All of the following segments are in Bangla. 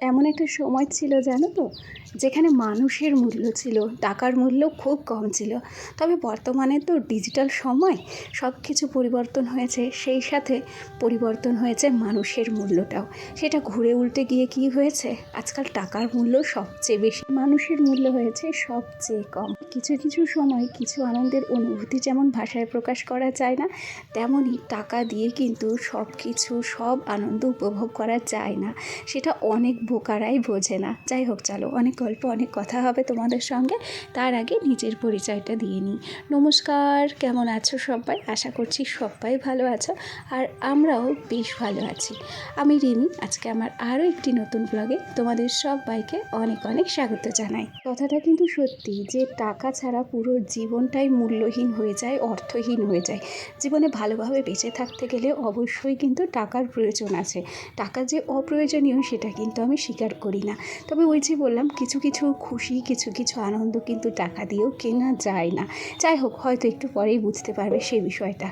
এমন একটা সময় ছিল, জানো তো, যেখানে মানুষের মূল্য ছিল, টাকার মূল্য খুব কম ছিল। তবে বর্তমানে তো ডিজিটাল সময় সব কিছু পরিবর্তন হয়েছে, সেই সাথে পরিবর্তন হয়েছে মানুষের মূল্যটাও। সেটা ঘুরে উল্টে গিয়ে কি হয়েছে? আজকাল টাকার মূল্য সবচেয়ে বেশি, মানুষের মূল্য হয়েছে সবচেয়ে কম। কিছু কিছু সময় কিছু আনন্দের অনুভূতি যেমন ভাষায় প্রকাশ করা যায় না, তেমনই টাকা দিয়ে কিন্তু সব কিছু সব আনন্দ উপভোগ করা যায় না। সেটা অনেক বোকারাই বোঝে না। যাই হোক চলো, অনেক গল্প, অনেক কথা হবে তোমাদের সঙ্গে। তার আগে নিজের পরিচয়টা দিয়ে নিই। নমস্কার, কেমন আছো সবাই? আশা করছি সবাই ভালো আছো, আর আমরাও বেশ ভালো আছি। আমি রিমি, আজকে আমার আরও একটি নতুন ব্লগে তোমাদের সবাইকে অনেক অনেক স্বাগত জানাই। কথাটা কিন্তু সত্যি যে, টাকা ছাড়া পুরো জীবনটাই মূল্যহীন হয়ে যায়, অর্থহীন হয়ে যায়। জীবনে ভালোভাবে বেঁচে থাকতে গেলে অবশ্যই কিন্তু টাকার প্রয়োজন আছে। টাকা যে অপ্রয়োজনীয় সেটা কিন্তু আমি স্বীকার করি না। তবে ওই যে বললাম, কিছু কিছু খুশি, কিছু কিছু আনন্দ কিন্তু টাকা দিয়েও কেনা যায় না। যাই হোক, হয়তো একটু পরেই বুঝতে পারবে সেই বিষয়টা।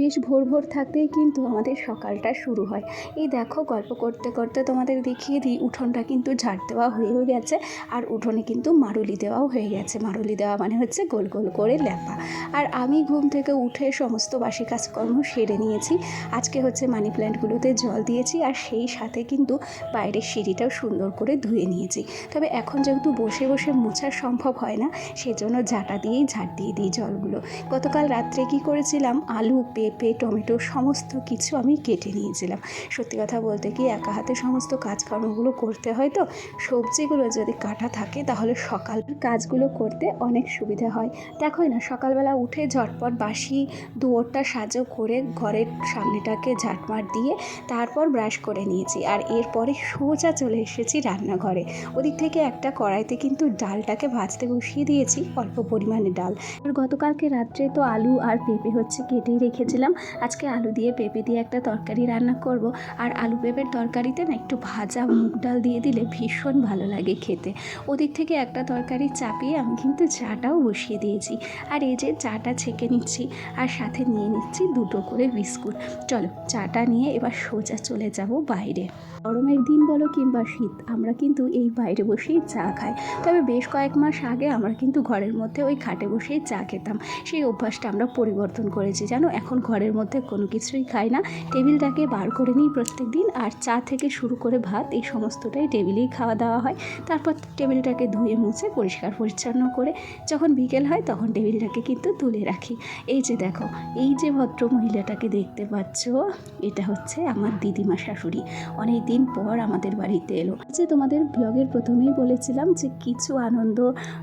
বেশ ভোর ভোর থাকতেই কিন্তু আমাদের সকালটা শুরু হয়। এই দেখো গল্প করতে করতে তোমাদের দেখিয়ে দিই, উঠোনটা কিন্তু ঝাড় দেওয়া হয়েও গেছে আর উঠোনে কিন্তু মারুলি দেওয়াও হয়ে গেছে। মারুলি দেওয়া মানে হচ্ছে গোল গোল করে ল্যাপা আর আমি ঘুম থেকে উঠে সমস্ত বাসি কাজকর্ম সেরে নিয়েছি। আজকে হচ্ছে মানি প্ল্যান্টগুলোতে জল দিয়েছি আর সেই সাথে কিন্তু বাইরের সিঁড়িটাও সুন্দর করে ধুয়ে নিয়েছি। তবে এখন যেহেতু বসে বসে মোছা সম্ভব হয় না, সেজন্য ঝাঁটা দিয়েই ঝাড় দিয়ে দিই জলগুলো। গতকাল রাত্রে কি করেছিলাম? আলু পেঁপে, টমেটো, সমস্ত কিছু আমি কেটে নিয়েছিলাম। সত্যি কথা বলতে কি, একা হাতে সমস্ত কাজকর্মগুলো করতে হয় তো, সবজিগুলো যদি কাটা থাকে তাহলে সকাল কাজগুলো করতে অনেক সুবিধা হয়। দেখোই না, সকালবেলা উঠে ঝটপট বাসি দুয়োরটা সাজো করে ঘরের সামনেটাকে ঝাঁটমাট দিয়ে তারপর ব্রাশ করে নিয়েছি। আর এরপরে সোজা চলে এসেছি রান্নাঘরে। ওদিক থেকে একটা কড়াইতে কিন্তু ডালটাকে ভাজতে বসিয়ে দিয়েছি, অল্প পরিমাণে ডাল। আর গতকালকে রাত্রে তো আলু আর পেঁপে হচ্ছে কেটেই রেখেছিলাম আজকে আলু দিয়ে পেঁপে দিয়ে একটা তরকারি রান্না করব। আর আলু পেঁপের তরকারিতে না একটু ভাজা মুগ ডাল দিয়ে দিলে ভীষণ ভালো লাগে খেতে। ওদিক থেকে একটা তরকারি চাপিয়ে আমি কিন্তু চাটাও বসিয়ে দিয়েছি। আর এই যে চাটা ছেঁকে নিচ্ছি আর সাথে নিয়ে নিচ্ছি দুটো করে বিস্কুট। চলো, চাটা নিয়ে এবার সোজা চলে যাব বাইরে। গরমের দিন বলো কিংবা শীত, আমরা কিন্তু এই বাইরে বসেই চা খাই। তবে বেশ কয়েক মাস আগে আমরা কিন্তু ঘরের মধ্যে ওই খাটে বসেই চা খেতাম। সেই অভ্যাসটা আমরা পরিবর্তন করেছি, জানো? এখন ঘরের মধ্যে কোনো কিছুই খাই না। টেবিলটাকে বার করে নিই প্রত্যেক দিন আর চা থেকে শুরু করে ভাত, এই সমস্তটাই টেবিলেই খাওয়া দাওয়া হয়। তারপর টেবিলটাকে ধুয়ে মুছে পরিষ্কার পরিচ্ছন্ন করে যখন বিকেল হয় তখন টেবিলটাকে কিন্তু তুলে রাখি। এই যে দেখো, এই যে ভদ্র মহিলাটাকে দেখতে পাচ্ছ, এটা হচ্ছে আমার দিদিমা শাশুড়ি। অনেক দিন পর আমাদের বাড়িতে এলো। যে তোমাদের ব্লগের প্রথমেই বলেছিলাম যে কিছু আনন্দ,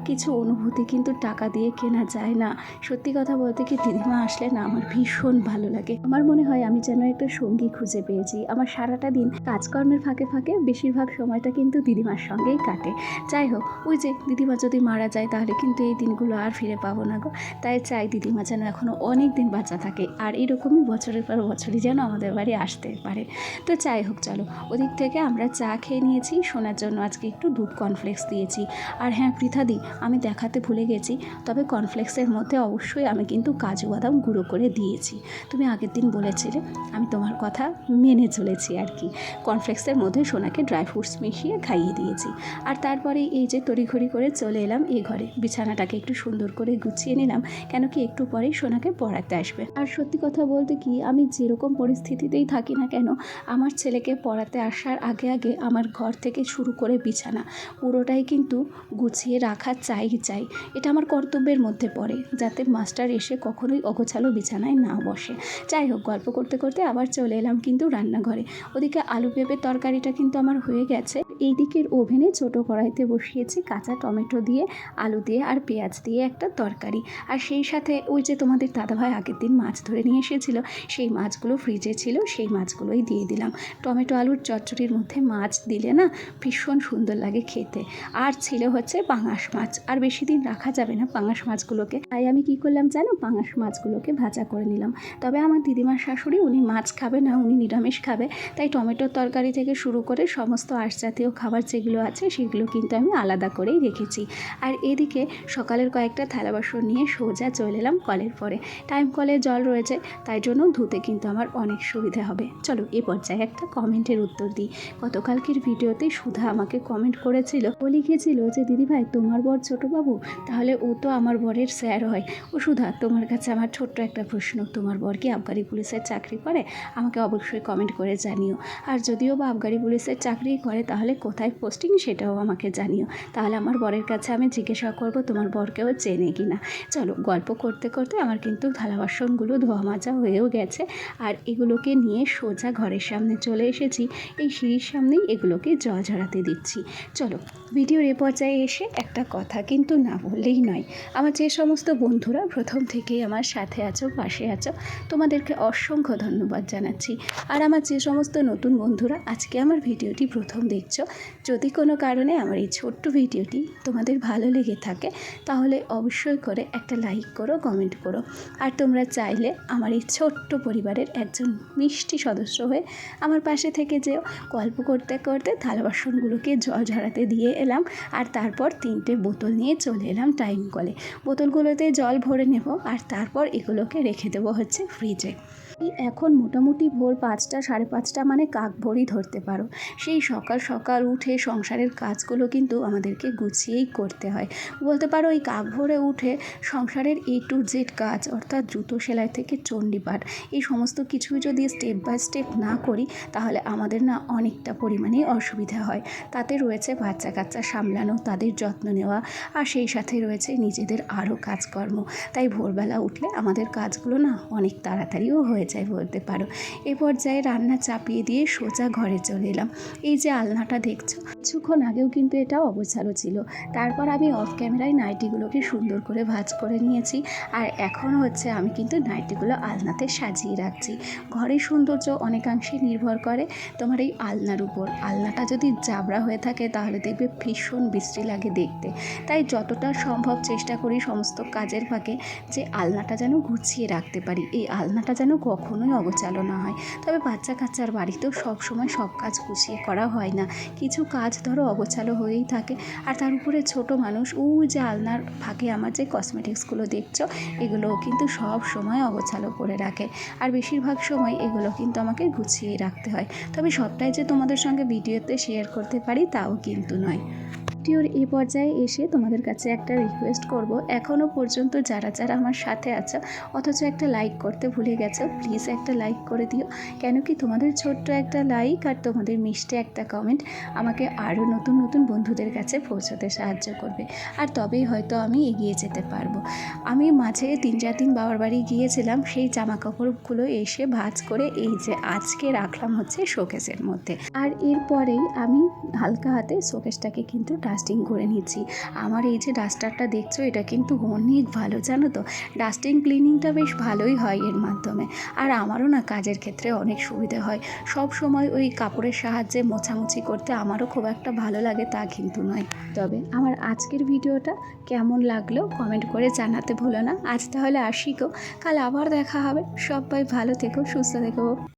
কিছু অনুভূতি কিন্তু টাকা দিয়ে কেনা যায় না। সত্যি কথা বলতে কি দিদিমা আসলে না, আমার ভীষণ ভালো লাগে। আমার মনে হয় আমি যেন একটা সঙ্গী খুঁজে পেয়েছি। আমার সারাটা দিন কাজকর্মের ফাঁকে ফাঁকে বেশিরভাগ সময়টা কিন্তু দিদিমার সঙ্গেই কাটে। যাই হোক, ওই যে দিদিমা যদি মারা যায় তাহলে কিন্তু এই দিনগুলো আর ফিরে পাবো না গো। তাই চাই দিদিমা যেন এখনও অনেক দিন বাঁচা থাকে আর এরকমই বছরের পর বছরই যেন আমাদের বাড়ি আসতে পারে। তো যাই হোক, চলো। ওদিক থেকে আমরা চা খেয়ে নিয়েছি শোনার জন্য আজকে একটু দুধ কর্নফ্লেক্স দিয়েছি। আর হ্যাঁ পৃথাদি, আমি দেখাতে ভুলে গেছি, তবে কর্নফ্লেক্সের মধ্যে অবশ্যই আমি কিন্তু কাজু বাদাম গুঁড়ো করে দিয়েছি। তুমি আগের দিন বলেছিলে, আমি তোমার কথা মেনে চলেছি আর কি। কর্নফ্লেক্সের মধ্যে সোনাকে ড্রাই ফ্রুটস মিশিয়ে খাইয়ে দিয়েছি। আর তারপরে এই যে তড়িঘড়ি করে চলে এলাম এই ঘরে। বিছানাটাকে একটু সুন্দর করে গুছিয়ে নিলাম, কেন কি একটু পরেই সোনাকে পড়াতে আসবে। আর সত্যি কথা বলতে কি, আমি যেরকম পরিস্থিতিতেই থাকি না কেন, আমার ছেলেকে পড়াতে আসার আগে আগে আমার ঘর থেকে শুরু করে বিছানা, পুরোটাই কিন্তু গুছিয়ে রাখা চাই চাই। এটা আমার কর্তব্যের মধ্যে পড়ে, যাতে মাস্টার এসে কখনোই অগোছালো বিছানায় না বসে যাই হোক, গল্প করতে করতে আবার চলে এলাম কিন্তু রান্নাঘরে। ওদিকে আলু পেঁপের তরকারিটা কিন্তু আমার হয়ে গেছে। এই দিকের ওভেনে ছোট কড়াইতে বসিয়েছি কাঁচা টমেটো দিয়ে, আলু দিয়ে আর পেঁয়াজ দিয়ে একটা তরকারি। আর সেই সাথে ওই যে তোমাদের দাদাভাই আগের দিন মাছ ধরে নিয়ে এসেছিল, সেই মাছগুলো ফ্রিজে ছিল, সেই মাছগুলোই দিয়ে দিলাম। টমেটো আলুর চচ্চড়ির মধ্যে মাছ দিলে না ভীষণ সুন্দর লাগে খেতে। আর ছিল হচ্ছে পাঙাশ মাছ। আর বেশি দিন রাখা যাবে না পাঙাশ মাছগুলোকে। তাই আমি কি করলাম জানো? পাঙাশ মাছগুলোকে ভাজা করে নিলাম। তবে আমার দিদিমার শাশুড়ি উনি মাছ খাবে না, উনি নিরামিষ খাবে। তাই টমেটোর তরকারি থেকে শুরু করে সমস্ত আঁশ জাতীয় খাবার যেগুলো আছে সেগুলো কিন্তু আমি আলাদা করেই রেখেছি। আর এদিকে সকালের কয়েকটা থালা বাসন নিয়ে সোজা চলে এলাম কলের পরে। টাইম কলে জল রয়েছে, তাই জন্য ধুতে কিন্তু আমার অনেক সুবিধা হবে। চলো এ পর্যায়ে একটা কমেন্টের উত্তর দিই। গতকালকের ভিডিওতে সুধা আমাকে কমেন্ট করেছিল ও লিখেছিল যে দিদিভাই তোমার বর ছোটোবাবু? তাহলে ও তো আমার বরের স্যার হয়। ও সুধা, তোমার কাছে আমার ছোট্ট একটা প্রশ্ন তোমার বর কি আবগারি পুলিশের চাকরি করে, আমাকে অবশ্যই কমেন্ট করে জানিও। আর যদিও বা আবগারি পুলিশের চাকরি করে, তাহলে কোথায় পোস্টিং সেটাও আমাকে জানিও। তাহলে আমার বরের কাছে আমি জিজ্ঞাসা করব, তোমার বরকেও চেনে কি না চলো, গল্প করতে করতে আমার কিন্তু থালা বাসনগুলো ধোয়া মাজা হয়েও গেছে। আর এগুলোকে নিয়ে সোজা ঘরের সামনে চলে এসেছি। এই সিঁড়ির সামনেই এগুলোকে জল ঝরাতে দিচ্ছি। চলো, ভিডিওর এ পর্যায়ে এসে একটা কথা কিন্তু না বললেই নয়। আমার যে সমস্ত বন্ধুরা প্রথম থেকেই আমার সাথে আছো, পাশে আছো তোমাদেরকে অসংখ্য ধন্যবাদ জানাচ্ছি। আর আমার যে সমস্ত নতুন বন্ধুরা, আজকে আমার ভিডিওটি প্রথম দেখছ, যদি কোনো কারণে আমার এই ছোট্ট ভিডিওটি তোমাদের ভালো লেগে থাকে, তাহলে অবশ্যই করে একটা লাইক করো, কমেন্ট করো। আর তোমরা চাইলে আমার এই ছোট্ট পরিবারের একজন মিষ্টি সদস্য হয়ে আমার পাশে থেকে যেও। গল্প করতে করতে থালা বাসনগুলোকে জল ঝরাতে দিয়ে এলাম, আর তারপর তিনটে বোতল নিয়ে চলে এলাম টাইম কলে বোতলগুলোতে জল ভরে নেব, আর তারপর এগুলোকে রেখে দেবো হচ্ছে ফ্রিজে এখন মোটামুটি ভোর পাঁচটা, সাড়ে পাঁচটা মানে কাক ভোরই ধরতে পারো। সেই সকাল সকাল উঠে সংসারের কাজগুলো কিন্তু আমাদেরকে গুছিয়েই করতে হয়। বলতে পারো এই কাক ভোরে উঠে সংসারের এ টু জেড কাজ অর্থাৎ জুতো সেলাই থেকে চণ্ডীপাঠ এই সমস্ত কিছুই যদি স্টেপ বাই স্টেপ না করি, তাহলে আমাদের না অনেকটা পরিমাণে অসুবিধা হয়। তাতে রয়েছে বাচ্চা কাচ্চা সামলানো, তাদের যত্ন নেওয়া আর সেই সাথে রয়েছে নিজেদের আরও কাজকর্ম। তাই ভোরবেলা উঠলে আমাদের কাজগুলো না অনেক তাড়াতাড়িও হয়ে যায়। বলতে পারো। এ পর্যায়ে রান্না চাপিয়ে দিয়ে সোজা ঘরে চলে এলাম। এই যে আলনাটা দেখছ কিছুক্ষণ আগেও কিন্তু এটা অবচারও ছিল। তারপর আমি অফ ক্যামেরায় নাইটিগুলোকে সুন্দর করে ভাজ করে নিয়েছি। আর এখন হচ্ছে আমি কিন্তু নাইটিগুলো আলনাতে সাজিয়ে রাখছি। ঘরের সৌন্দর্য অনেকাংশে নির্ভর করে তোমার এই আলনার উপর। আলনাটা যদি জাবড়া হয়ে থাকে তাহলে দেখবে ভীষণ বিশ্রী লাগে দেখতে। তাই যতটা সম্ভব চেষ্টা করি সমস্ত কাজের ফাঁকে যে আলনাটা যেন গুছিয়ে রাখতে পারি। এই আলনাটা যেন কখনোই অগোছালো না হয়। তবে বাচ্চা কাচ্চার বাড়িতেও সব সময় সব কাজ গুছিয়ে করা হয় না। কিছু কাজ ধরো অগোছালো হয়েই থাকে। আর তার উপরে ছোট মানুষ, ও যে আলনার ফাঁকে আমার যে কসমেটিক্সগুলো দেখছ এগুলোও কিন্তু সব সময় অগোছালো করে রাখে। আর বেশিরভাগ সময় এগুলো কিন্তু আমাকে গুছিয়ে রাখতে হয়। তবে সবটাই যে তোমাদের সঙ্গে ভিডিওতে শেয়ার করতে পারি, তাও কিন্তু নয়। ভিডিওর এই পর্যায়ে এসে তোমাদের কাছে একটা রিকোয়েস্ট করব। এখনও পর্যন্ত যারা যারা আমার সাথে আছো, অথচ একটা লাইক করতে ভুলে গেছো প্লিজ একটা লাইক করে দিও। কেন কি তোমাদের ছোট্ট একটা লাইক আর তোমাদের মিষ্টি একটা কমেন্ট আমাকে আরও নতুন নতুন বন্ধুদের কাছে পৌঁছতে সাহায্য করবে। আর তবেই হয়তো আমি এগিয়ে যেতে পারব। আমি মাঝে তিন, চার দিন বাবার বাড়ি গিয়েছিলাম, সেই জামা কাপড়গুলো এসে ভাঁজ করে এই যে আজকে রাখলাম হচ্ছে শোকেসের মধ্যে। আর এরপরেই আমি হালকা হাতে শোকেসটাকে কিন্তু ডাস্টিং করে নিচ্ছি। আমার এই যে ডাস্টারটা দেখছ, এটা কিন্তু অনেক ভালো, জানো তো? ডাস্টিং ক্লিনিংটা বেশ ভালোই হয় এর মাধ্যমে। আর আমারও না কাজের ক্ষেত্রে অনেক সুবিধে হয়। সব সময় ওই কাপড়ের সাহায্যে মোছামুছি করতে আমারও খুব একটা ভালো লাগে তা কিন্তু নয়। তবে আমার আজকের ভিডিওটা কেমন লাগল কমেন্ট করে জানাতে ভুলো না। আজ তাহলে আসি গো। কাল আবার দেখা হবে। সবাই ভালো থেকো, সুস্থ থেকো।